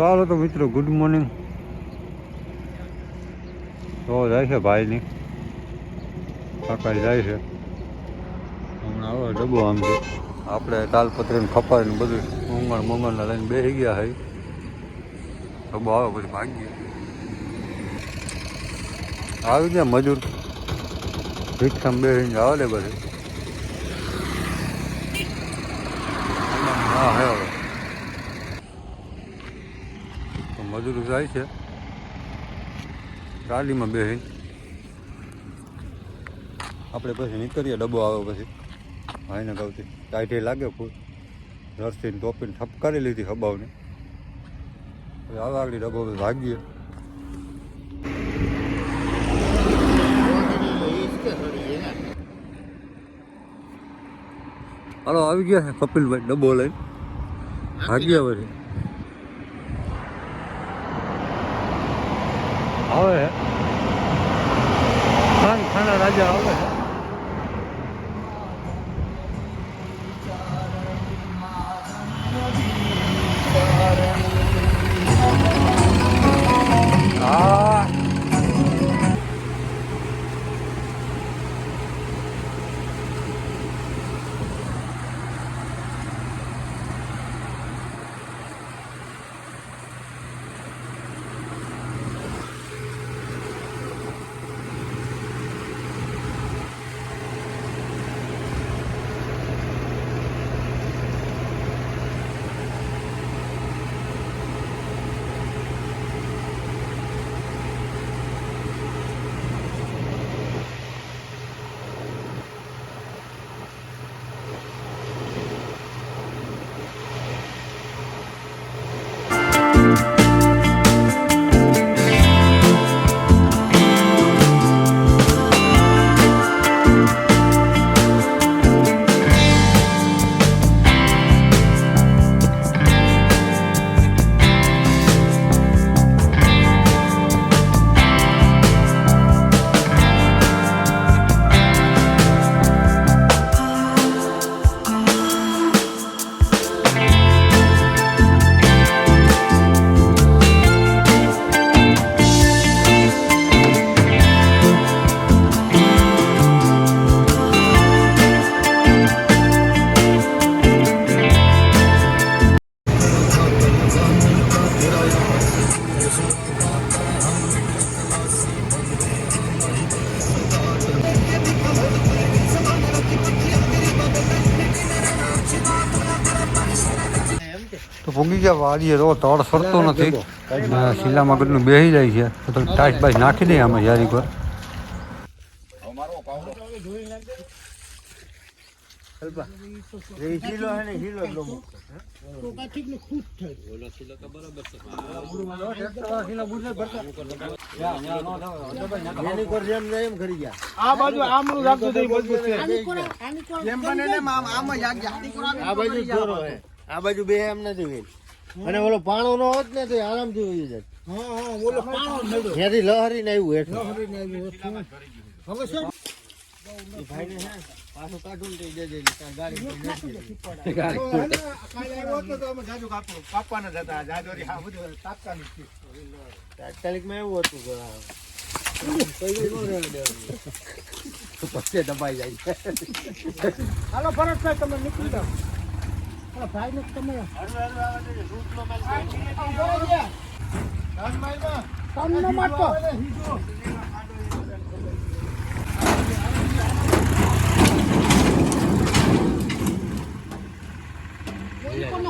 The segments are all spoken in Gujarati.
ચાલો તો મિત્રો ગુડ મોર્નિંગ તો જાય છે ભાઈની. કાકા જાય છે. હમણાં આવે ડબ્બો આમ છે આપણે તાલપત્રી ને ને બધું મંગળ મંગળને લઈને બેસી ગયા છે ડબ્બો આવે, પછી ભાગી આવી ગયા મજૂર. રિક્ષામાં બેસીને આવે બધું હા હે હવે તો જાય છે. ગાડીમાં બેસી આપણે પછી નીકળીએ, ડબ્બો આવે પછી. ભાઈને કહું ટાઈટે લાગે ફૂલ. જર્સીને ટોપીને ઠપકારી લીધી હબાવને પછી આવે આગળ ડબ્બો ભાગીએ. હાલો, આવી ગયા છે કપિલભાઈ ડબ્બો લઈને. ભાગ્યા પછી. આવે. ખાન ખાના રાજા આવે. ગયા તો તળ ફરતો નથી. ને શીલામાં ગઢનું બેસી જાય છે. તો ટાઈટ બાઈટ નાખી દઈએ આમાં યારી પર આ બાજુ આમનું રાખજો તો મજબૂત છે. એમ બને ને આમ આ બાજુ જોરો આ બાજુ બે એમ નથી અને ઓલો પાણો નો હોત ને તો આરામથી હોય જાય. હા હા ઓલો પાણો નડો ત્યાંથી કાઢું ને આવ્યું બધું તાત્કાલિક છે. એવું હતું ન. પછી દબાઈ જાય. હાલો ભરતભાઈ તમે નીકળી જાઓ. ભાઈ ને તમે તમને માટો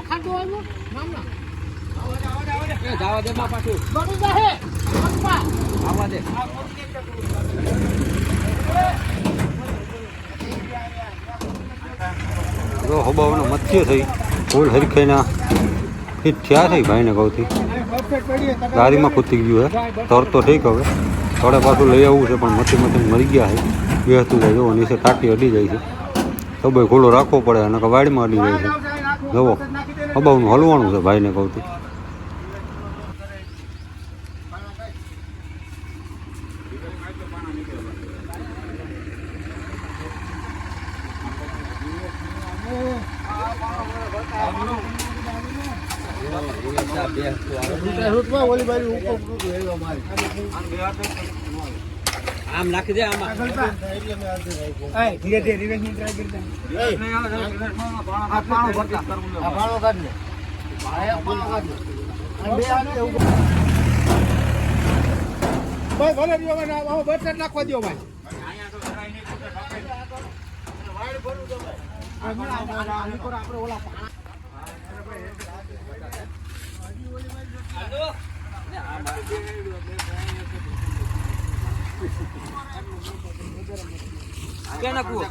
ખાધો આવ્યો ના ના જવા દે આવવા દે જો હબાવાનો મથ્ય થઈ, ફૂલ હરખાઈના ફીટ થયા થઈ ભાઈને કહુંથી ગાડીમાં કૂદી ગયું હે તરતો ઠીક હવે. થોડે પાછું લઈ આવવું છે, પણ મથી મથી મરી ગયા છે. બેસતું જાય જુઓ, નીચે ટાંકી અડી જાય છે. સબય ખુલ્લો રાખવો પડે અને વાડીમાં અડી જાય છે. જુઓ, હબાવનું હલવાનું છે ભાઈને કહુંથી રૂટમાં ઓલી બાજુ ઉપર ઉપર હેલો મારી આમ નાખી દે આમાં. ધીરે ધીરે રિવેન્જની ટ્રાય કરતા. આ પાણો ભરતા. આ પાણો કાઢ લે. આ પાણો કાઢ લે. અને બે હાથે ઉપર બસ ભલે રહ્યો ભાઈ આવો બરસાત નાખવા દો ભાઈ. ક્યાં નાખવું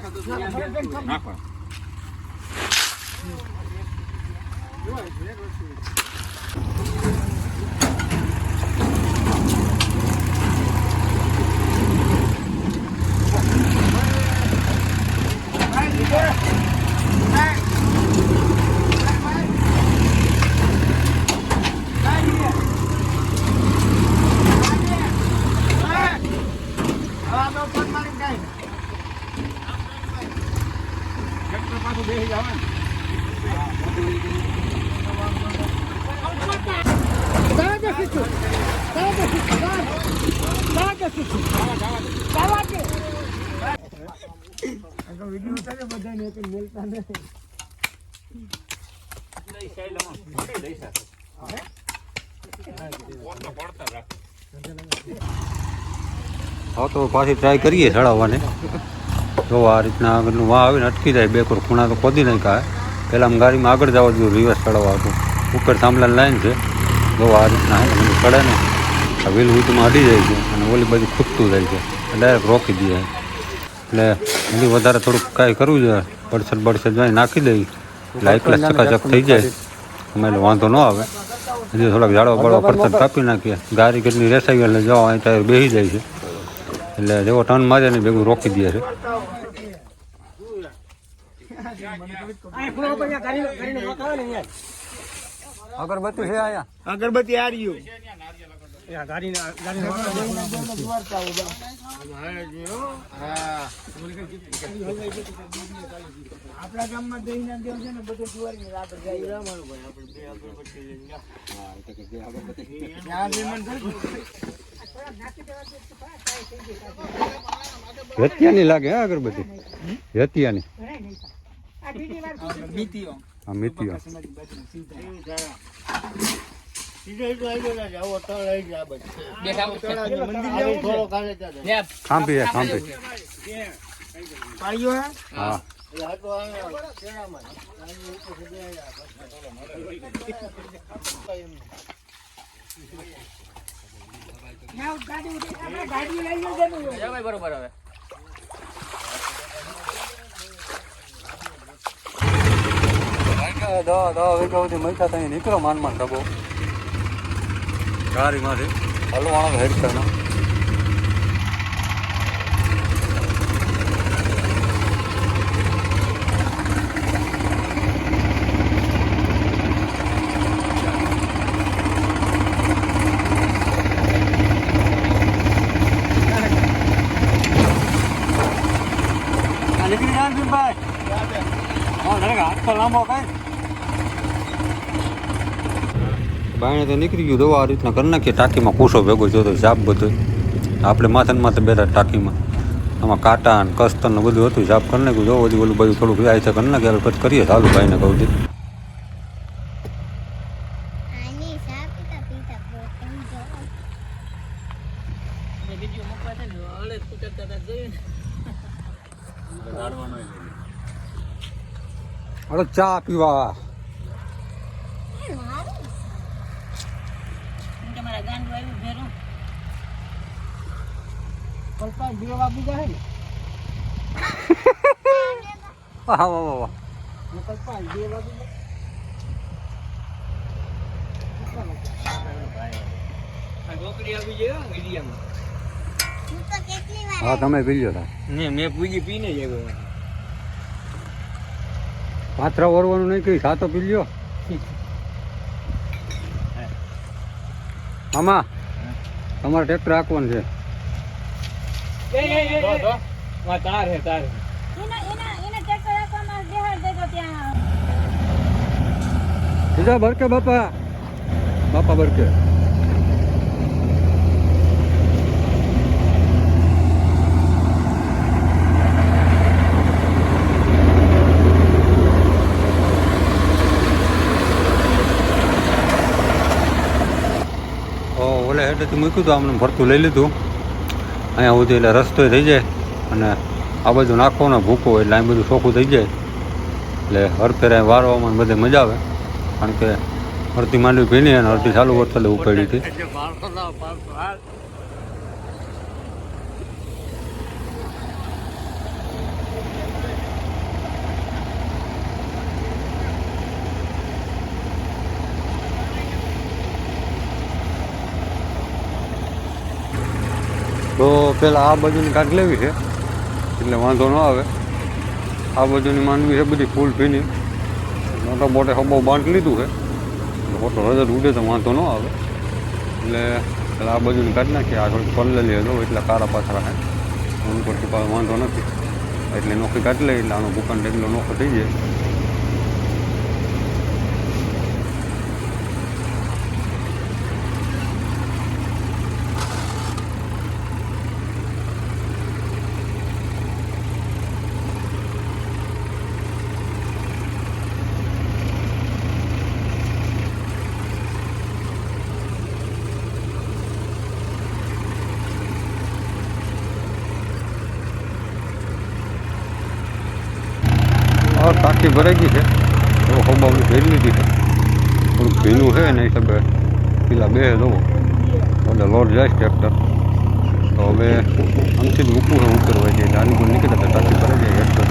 હા, તો પાછી ટ્રાય કરીએ ચડાવવાની. જો આ રીતના આગળનું વાં આવીને અટકી જાય, બે કોર ખૂણા તો ખોદી નાખ્યા પહેલાં આમ ગાડીમાં આગળ જવા દીધું રિવર્સ ચડાવવા હતું. ઉપર થાંભલા લાઈન છે. જો આ રીતના ચડે ને આ વ્હીલ હુતમાં અડી જાય છે અને ઓલી બાજુ ખૂટતું જાય છે. ડાયરેક્ટ રોકી દે એટલે એની વધારે થોડુંક કાંઈ કરવું જોઈએ. બળસડ બળસટ જાય નાખી દઈ એટલે એકલા ચકાચક થઈ જાય. અમે એટલે વાંધો ન આવે. હજી થોડાક ઝાડો બળો પડતર કાપી નાખીએ. ગારી કેટલી રેસાઈ એટલે જવા અહીં ટાયર બેસી જાય છે. એટલે જેવો ટર્ન મારે ને ભેગું રોકી દે છે. અગરબત્તી છે આયા અગરબત્તી આ રહ્યું. આપણા ગામમાં દેવ છે ને બધું જુવારી જાય. રતિયાની લાગે. બે હે ખાંભી પાડ્યો હે હા એ હાથો અહીંયા કેળામાં. આની નીકળો માન માન ભાઈ ત્યાં નીકળો માન માન ડબો ગાડીમાંથી હલવાનો હેડ કરનો નીકળી જાય ભાઈ હા ધરેક હાથ તો લાંબો કઈ બાયણે તો નીકળી ગયું દવા આ રીતના કરી નાખીએ. ટાંકીમાં કૂસો ભેગો જોતો જાપ બધું. આપણે માથે ને માથે બેઠા ટાંકીમાં. આમાં કાંટા ને કસ્તર ને બધું હતું જાપ કરી નાખ્યું. જોવો બધું ઓલું બધું થોડુંક જાય છે કરી નાખીએ. પછી કરીએ સારું ભાઈને કહું છું. અરે ચા પીતા પીતા બહુ સમજો વીડિયો મૂકવા છે ને હળે કુટકતા હતા જોયું ને અરે ચા પીવા મારું તમારા ગાંડું આવ્યું ભેરું કલ્પા દેવા બીજા હે ને વાહ વાહ વાહ વાહ કલ્પા દેવા બીજા રોકડી આવી જાય વિડીયામાં હું તો કેટલી વાર હા તમે પી લ્યો તા ને મેં પૂજી પીને જ આવ્યો પાથરા ઓરવાનું નહીં કઈ સાતો પી લ્યો આમાં તમારે ટ્રેક્ટર રાખવાનું છે તાર હે તાર એના એના એના ટ્રેક્ટર રાખવામાં બેહાડ દેજો ત્યાં. સીધા ભરકે બાપા. બાપા ભરકે ઓ ઓલે હેઠેથી મૂક્યું હતું આમને ભરતું લઈ લીધું. અહીંયા સુધી એટલે રસ્તો થઈ જાય અને આ બધું નાખો ને ભૂકો એટલે આ બધું ચોખ્ખું થઈ જાય. એટલે હરફેરે વારવામાં બધે મજા આવે. કારણ કે અડધી માંડવી ભીની અને અડધી ચાલુ વરસાદે ઉપાડી હતી. તો પેલા આ બાજુની કાઢ લેવી છે. એટલે વાંધો ન આવે. આ બાજુની માંડવી છે બધી ફૂલ ભીની. મોટા મોટે હબો બાંધ લીધું છે. મોટો રજર ઉડે તો વાંધો ન આવે. એટલે પેલા આ બાજુની કાઢી નાખીએ. આગળ પલ્લેલી હતો એટલે કારા પાછળ હે ઉપરથી પરથી પાછો વાંધો નથી. એટલે નોખી કાઢી લઈએ. એટલે આનો ભૂકંપ એટલો નોખો થઈ જાય હા ટાંકી ભરાઈ ગઈ છે તો હબાવની ભેરી લીધી છે. થોડુંક ભીનું છે એના હિસાબે પેલા બે જવો. એટલે લોડ જાય ટ્રેક્ટર તો હવે આમથી જ મૂકવું છે ઉતરવા છે. આની કોઈ નીકળે તો ટાંકી ભરાઈ જાય. તો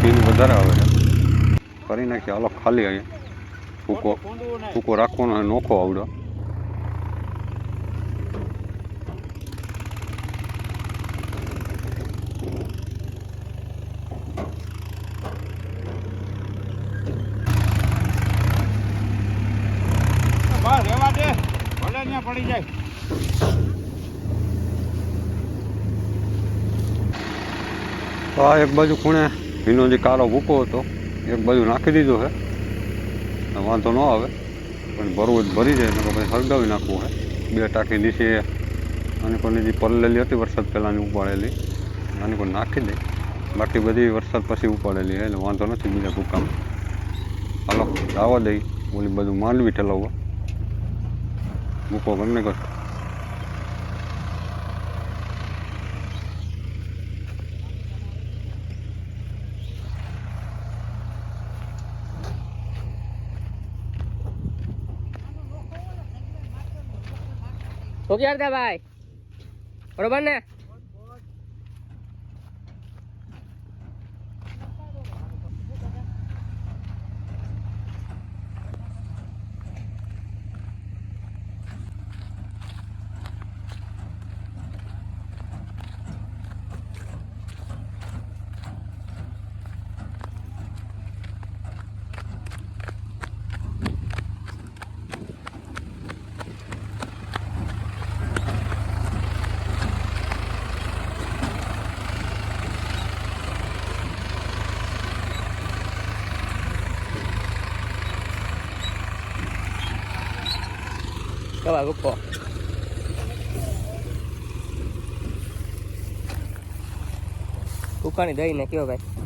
ભીનું વધારે આવે છે. કરી નાખીએ. હાલો ખાલી અહીંયા. ફૂકો ટૂંકો રાખવાનો નોખો આવડો બસ રેવા દે ભલે ત્યાં પડી જાય તો આ એક બાજુ ખૂણે ભીનો જે કાળો ભૂકો હતો, એક બાજુ નાખી દીધો છે વાંધો ન આવે, પણ ભરવું જ ભરી જાય તો પછી સળગાવી નાખવું છે બે ટાંકી નીચે આની કોની જે પલળેલી હતી, વરસાદ પહેલાંની ઉપાડેલી. આની કોઈ નાખી દે. બાકી બધી વરસાદ પછી ઉપાડેલી એટલે વાંધો નથી બીજા ભૂકામાં હાલો આવવા દઈ. ઓલી બધું માંડવી ઠલાવવા. ભૂકો ગમે કર હોશિયાર થા ભાઈ. બરોબર ને? કવા ગુપ્પો કુકાની દઈ ને કયો ભાઈ?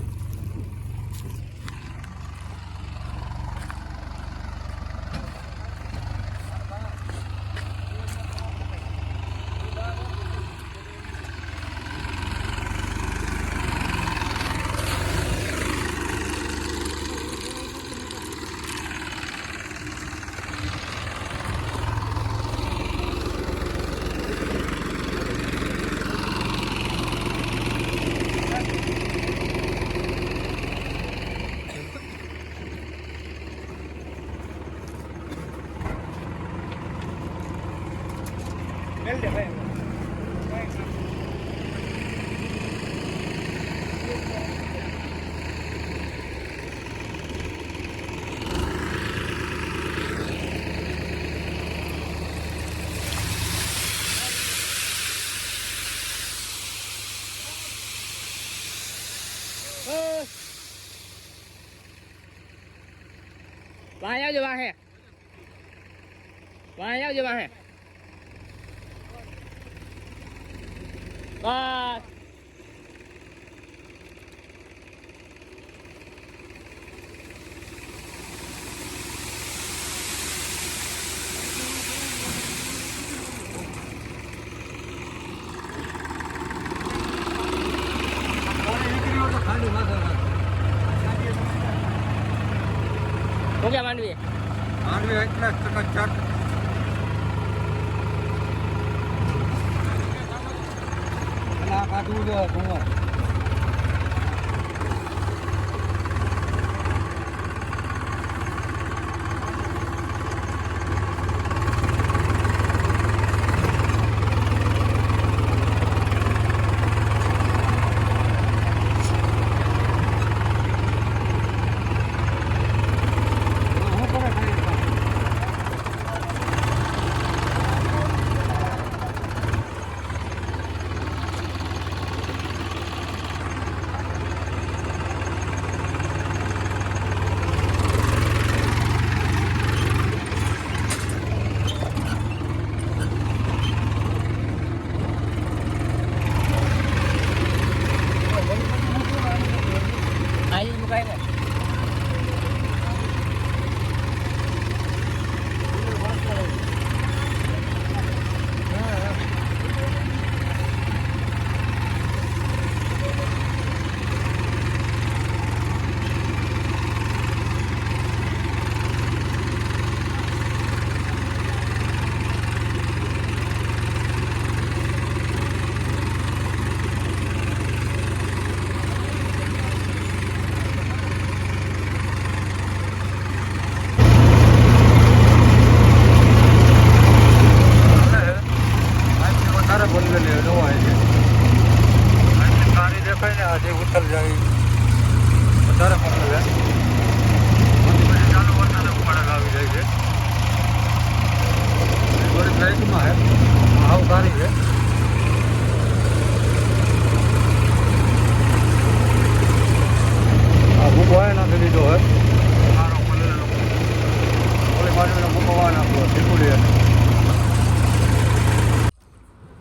વાહે આવજો વાહે વાહે આવજો વાહે બસ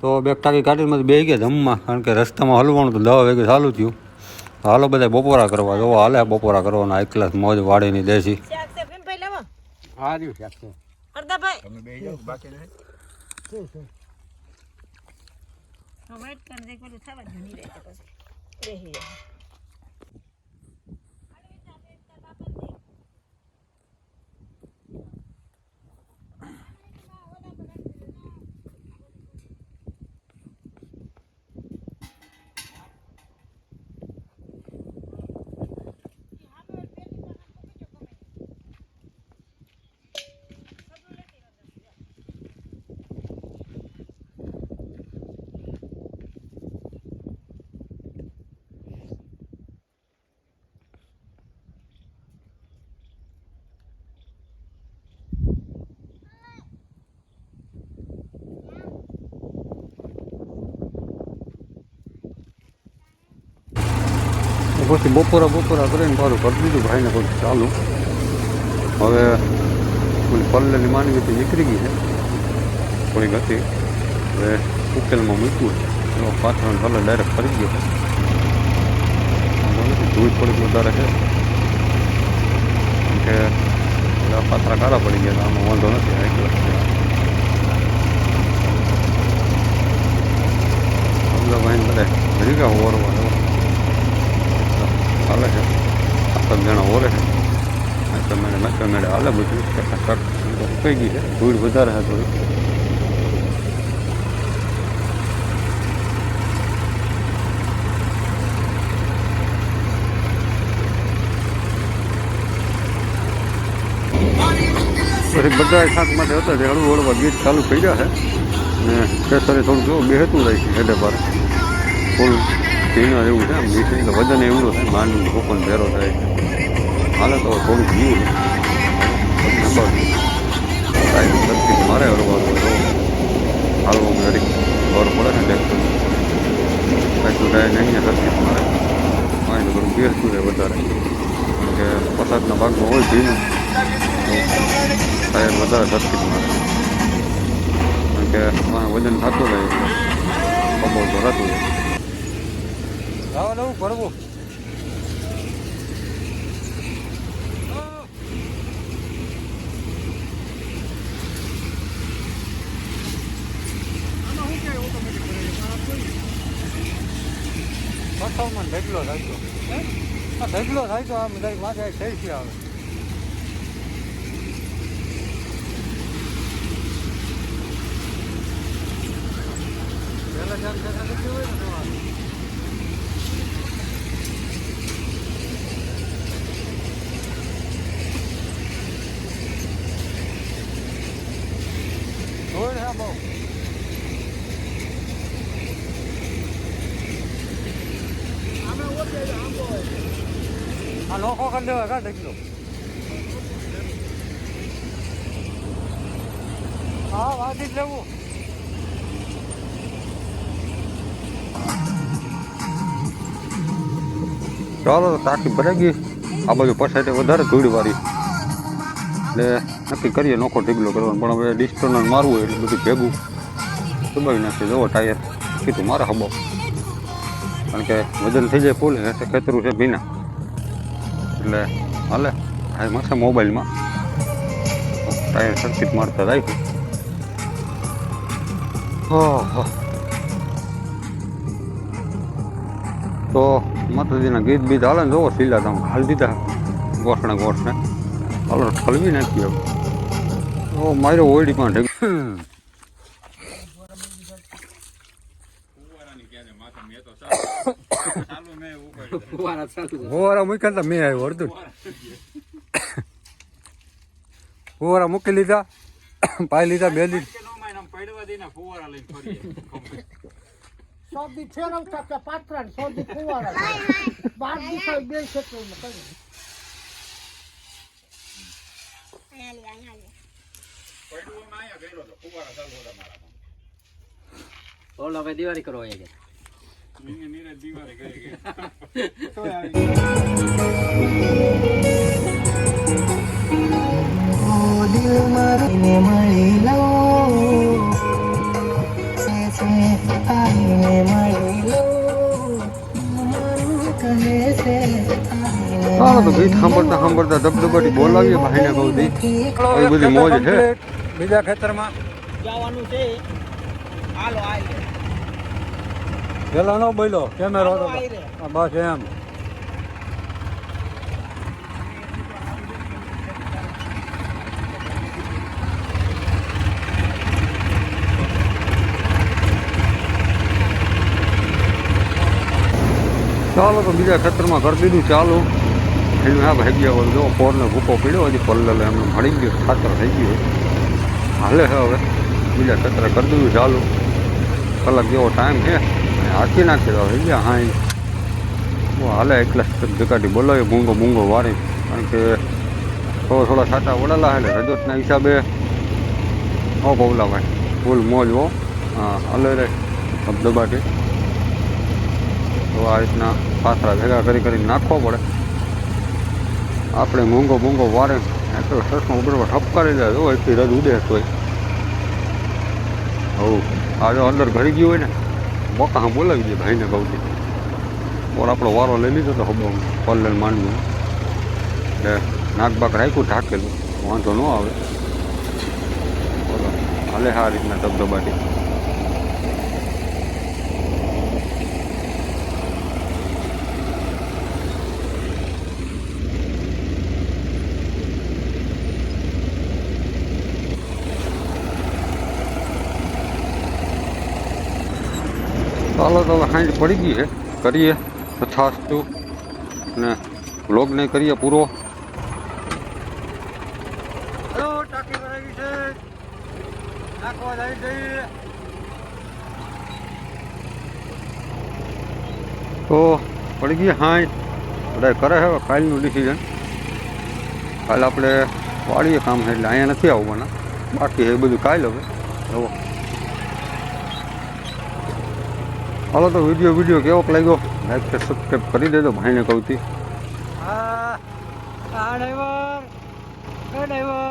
તો બે ટાંકી કાઢીને બે ગયા જમવા, કારણ કે રસ્તામાં હલવાનું તો દવા વાગે ચાલુ થયું. હાલો બધા બપોરા કરવા જો હાલે બપોરા કરવાના. એક ક્લાસ મોજ, વાડીની દેશી. શાક છે કેમ ભાઈ લેવા હા રહ્યું શાક છે અડધા ભાઈ તમે બે જાઓ બાકી નહીં વેટ કરી દે પેલું થવા જ નહીં રહેશે પછી બપોરા બપોરા કરીને મારું કરી દીધું ભાઈને પછી ચાલુ. હવે ઓલી પલ્લેની માનવી તો નીકળી ગઈ છે. થોડીક હતી. હવે ઉકેલમાં મૂક્યું છે. પાછળ ભલે ડાયરેક્ટ ફરી ગયો ધૂળ થોડીક વધારે છે. કે પાથરા કાળા પડી ગયા આમાં વાંધો નથી એક ભાઈ બધા ભેગા ઓરવા હાલે છે. સાત જણા ઓરે છે. નાચા મેળે નાચા મેળે હાલે બધું. ટકા કઈ ગઈ છે. ધૂળ વધારે છે થોડી પછી બધા શાક માટે હતા તે હળવું હળવા ગીત ચાલુ થઈ ગયા છે. ને કેસરે થોડું જો બેહતું રહે છે, હેડે પર ફૂલ પીના એવું છે મીઠું એટલે વજન એવડું થાય, માંડ કોપન ભેરો થાય. હાલે તો થોડુંક જીવું સર્કિટ મારે હળવાનું હાલવું ઘડી ખબર પડે ને ટેક્ટર એટલું થાય નહીં સરખી મારે. તો થોડું બેસતું રહે વધારે. કારણ કે વરસાદના ભાગમાં હોય ભીનું ટાયર વધારે સરખી મારે. કારણ કે વજન થતું રહે બપોર તો રહેતું રહે જવા દઉં ભરવું પથ્થરમાં ઢગલો થાય તો. આ થાય તો આમ બધા માથે થઈ છે આવે. પહેલા જેમ જતા હોય ને કરી દેવાય કા ઢગલો લેવું ચાલો ટાંકી ભરાઈ ગઈ. આ બાજુ પછાડે વધારે ધૂળ વાળી. એટલે નક્કી કરીએ, નોખો ઢીગલો કરવાનો. પણ હવે ડિસ્ટર્નર મારવું હોય એટલે બધું ભેગું દબાવી નાખીએ. જવો ટાયર કીધું, મારે હબો. કારણ કે વજન થઈ જાય ફૂલ એટલે ખેતરું છે ભીના. એટલે હાલે. આ માથે મોબાઈલમાં. ટાયર સર્કિટ મારતા રાખ્યું ઓહો. તો માતાજીના ગીત બીત હાલે ને જોવો સીલા તમે. હાલ દીધા. ગોઠણે ગોઠણે. હાલો, ઠલવી નાખી હવે. ઓ મારો ઓયડીમાં ઢગ ફુવારા મૂક્યા તા મેં આવ્યો અડધું ફુવારા મૂકી લીધા પાઈ લીધા બે લીધા ઓલો હવે દિવાળી કરો અહીંયા ચાલો તો ગીત સાંભળતા સાંભળતા ધબધબાટી બોલાવીએ ભાઈને કહું દી બધી મોજ છે. બીજા ખેતરમાં. જવાનું છે. હાલો. પેલા નો બોલો કેમેરો હતો બસ એમ. ચાલો તો બીજા ખેતરમાં કરી દીધું ચાલુ. એનું આ ભાઈ ગયા જો પોરને ભૂકો પીડ્યો હજી પલ્લે એમને મળી ગયું ખાતર થઈ ગયું હાલે છે હવે બીજા ખેતરે કરી દીધું ચાલુ. કલાક જેવો ટાઈમ છે. હાથી નાખી દો. થઈ ગયા હા હાલે એકલા જગાડી બોલાવી, મૂંગો મૂંગો વારી. કારણ કે થોડા થોડા છાંટા વળેલા એટલે રજતના હિસાબે હો પવલાભાઈ ફૂલ મોજ હો. હા, હલે રે. ધબધબાટી તો આ રીતના પાથરા ભેગા કરી કરીને નાખવો પડે. આપણે મૂંગો મૂંગો વારે. એટલો સરસમાં ઉપર ઠપકારી જાય તો એટલી રદ ઉડે તોય. હવું આજે અંદર ઘડી ગયું હોય ને બોકા હા બોલાવી દે ભાઈને છું ઓર આપણો વારો લઈ લીધો તો હબો પલ્લન માંડવું. એટલે નાકબાક રાખ્યું, ઢાકેલું. વાંધો ન આવે. હાલે હા રીતના ધબધબાટી ચાલો તો હવે સાંજ પડી ગઈ છે. કરીએ તથાસ્તુ ને વ્લોગને કરીએ પૂરો. તો પડી ગઈ હાંજ. બધા કરે છે હવે કાલનું ડિસિઝન કાલ આપણે વાળીએ કામ છે એટલે અહીંયા નથી આવવાના. બાકી એ બધું કાલ હવે. જુઓ હાલો તો વીડિયો વીડિયો કેવો લાગ્યો? લાઈક કે સબસ્ક્રાઈબ કરી દેજો, ભાઈને કહું થી હા ડ્રાઈવર ડ્રાઈવર